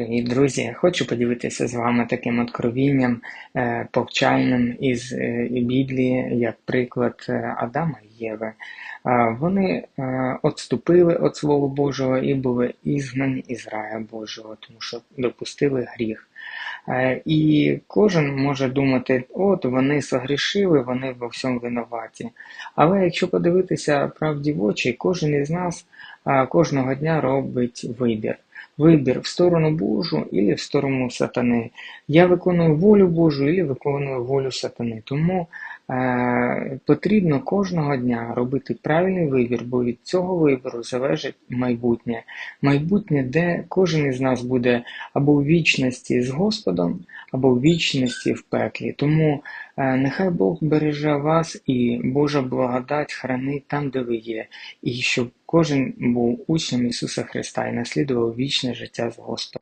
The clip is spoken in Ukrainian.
Привіт, друзі! Хочу поділитися з вами таким откровінням е, повчальним із е, Біблії, як приклад е, Адама і Єви. Вони отступили від Слова Божого і були ізгнані із рая Божого, тому що допустили гріх. І кожен може думати, от вони согрішили, вони во всьому винуваті. Але якщо подивитися правді в очі, кожен із нас кожного дня робить вибір. Вибір в сторону Божу і в сторону сатани. Я виконую волю Божу і виконую волю сатани. Тому е, потрібно кожного дня робити правильний вибір, бо від цього вибору залежить майбутнє. Майбутнє, де кожен із нас буде або в вічності з Господом, або в вічності в пеклі. Тому е, нехай Бог береже вас і Божа благодать хранить там, де ви є, і щоб кожен був учнем Ісуса Христа і наслідував вічне життя з Господом.